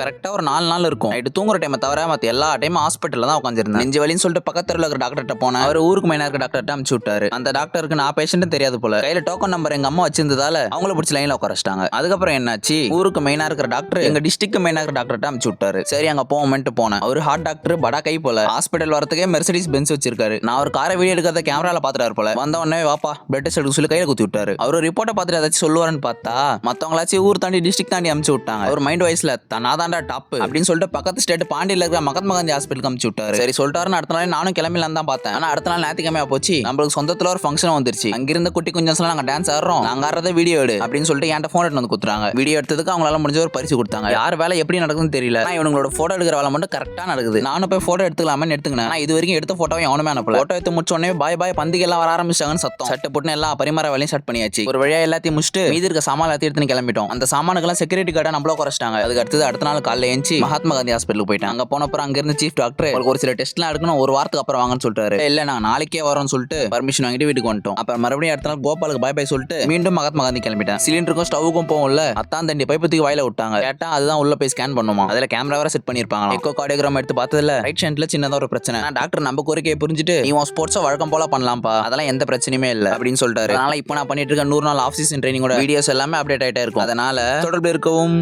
கரெக்டாக ஒரு நாலு நாள் இருக்கும். நைட்டு தூங்குற டைமை தவிர மற்ற எல்லா டைமும் ஹாஸ்பிட்டலில் தான் உட்காந்துருந்தேன் நெஞ்சு வலின்னு சொல்லிட்டு பக்கத்தில் இருக்கிற டாக்டர்கிட்ட போனேன். அவர் ஊருக்கு மெயினாக இருக்க டாக்டர்கிட்ட அனுப்பிச்சு விட்டாரு. அந்த டாக்டருக்கு நான் பேஷண்ட்டும் தெரியாது போல. கையில் டோக்கன் நம்பர் எங்கள் அம்மா வச்சிருந்ததால அவங்கள பிடிச்சி லைனில் உட்கார வச்சிட்டாங்க. அதுக்கப்புறம் என்னாச்சு? ஊருக்கு மெயினாக இருக்கிற டாக்டர் எங்கள் டிஸ்ட்ரிக்ட் மெயினாக இருக்கிற டாக்டர்கிட்ட அனுப்பிச்சு விட்டாரு. சரி அங்கே போவோம்ட்டு போனேன். அவர் ஹார்ட் டாக்டர் படா கை போல. ஹாஸ்பிட்டல் வரத்துக்கே மெர்சடிஸ் பென்ஸ் வச்சிருக்காரு. நான் ஒரு காரை வீடியோ எடுக்கிறத கேமராவில் பார்த்துட்டாரு போல. வந்த உடனே வாப்பா பிளட் டெஸ்ட் எடுக்க சொல்லி கையில் குத்தி விட்டாரு. அவர் ரிப்போர்ட்டை பார்த்துட்டு ஏதாச்சும் சொல்லுவாருன்னு பார்த்தா மற்றவங்களாச்சும் ஊர் தாண்டி டிஸ்ட்ரிக்ட் தாண்டி அனுப்பிச்சு விட்டாங்க. அவர் மைண்ட் வைஸ்ல தனாதாண்டா டாப் அப்படின்னு சொல்லிட்டு பக்கத்து ஸ்டேட் பாண்டியில் இருக்கிற மகாத்மா காந்தி ஹாஸ்பிட்டல் அனுப்பிச்சு விட்டாரு. சரி சொல்லிட்டாருன்னு அடுத்த நாள் நானும் கிளம்பிலாம் தான் பார்த்தேன். ஆனா அடுத்த நாள் ஞாயிற்றுக்கிழமை போச்சு. நம்மளுக்கு சொந்தத்துல ஒரு ஃபங்க்ஷன் வந்துருச்சு. அங்கிருந்த குட்டி குஞ்சம் நாங்க டான்ஸ் ஆடுறோம். நாங்க ஆடுறத வீடியோ எடு அப்படின்னு சொல்லிட்டு என்கிட்ட ஃபோன் எடுத்து வந்து குத்துறாங்க வீடியோ எடுத்ததுக்கு அவங்களால முடிஞ்ச ஒரு பரிசு கொடுத்தாங்க. யார் வேலை எப்படி நடக்குதுன்னு தெரியல. ஆனா இவங்களோட போட்டோ எடுக்கிற வேலை மட்டும் கரெக்டா நடக்குது. நானும் போய் போட்டோ எடுத்துக்கலாமே எடுத்துக்கினேன். இது வரைக்கும் எடுத்த போட்டோ எவனுமே அனுப்பல. போட்டோ எடுத்து முடிச்ச உடனே பாய் பாய் பந்திக்கு எல்லாம் வர ஆரம்பிச்சாங்கன்னு சத்தம். சட்டை போட்டு எல்லா பரிமாற வேலையும் ஸ்டார்ட் பண்ணியாச்சு. ஒரு வழியா எல்லாத்தையும் முடிச்சுட்டு மீதி இருக்க சாமான் எல்லாத்தையும் எடுத்துன்னு கிளம்பிட்டோம். அந்த சாமானுக்கெல்லாம் செக்யூரிட்டி கார்டை நம்மள குறைச்சிட்டாங்க. அதுக்கு அடுத்தது அடுத்த நாள் நாள் காலைல எழுந்து மகாத்மா காந்தி ஹாஸ்பிட்டலுக்கு போயிட்டேன். அங்க போனப்பறம் அங்க இருந்து சீஃப் டாக்டர் உங்களுக்கு ஒரு சில டெஸ்ட்லாம் எடுக்கணும் ஒரு வாரத்துக்கு அப்புறம் வாங்கன்னு சொல்லிட்டாரு இல்ல நாங்க நாளைக்கே வரோம்னு சொல்லிட்டு பர்மிஷன் வாங்கிட்டு வீட்டுக்கு வந்துட்டோம். அப்புறம் மறுபடியும் அடுத்த நாள் கோபாலுக்கு பாய் பாய் சொல்லிட்டு மீண்டும் மகாத்மா காந்தி கிளம்பிட்டேன். சிலிண்டருக்கும் ஸ்டவ்வுக்கும் போகும்ல அத்தான் தண்டி பைப்பத்துக்கு வாயில விட்டாங்க. கேட்டா அதுதான் உள்ள போய் ஸ்கேன் பண்ணுமா? அதுல கேமரா வேற செட் பண்ணிருப்பாங்க எக்கோ கார்டியோகிராம் எடுத்து பார்த்ததுல ரைட் ஹேண்ட்ல சின்னதா ஒரு பிரச்சனை. டாக்டர் நம்ம கோரிக்கையை புரிஞ்சுட்டு இவன் உன் ஸ்போர்ட்ஸை வழக்கம் போல பண்ணலாம்ப்பா. அதெல்லாம் எந்த பிரச்சனையுமே இல்ல. அப்படின்னு சொல்லிட்டாரு அதனால இப்போ நான் பண்ணிட்டு இருக்க நூறு நாள் ஆஃப் சீசன் ட்ரைனிங்கோட வீடியோஸ் எல்லாமே அப்டேட் ஆயிட்டே இருக்கும். அதனால தொடர்பு இருக்கவும்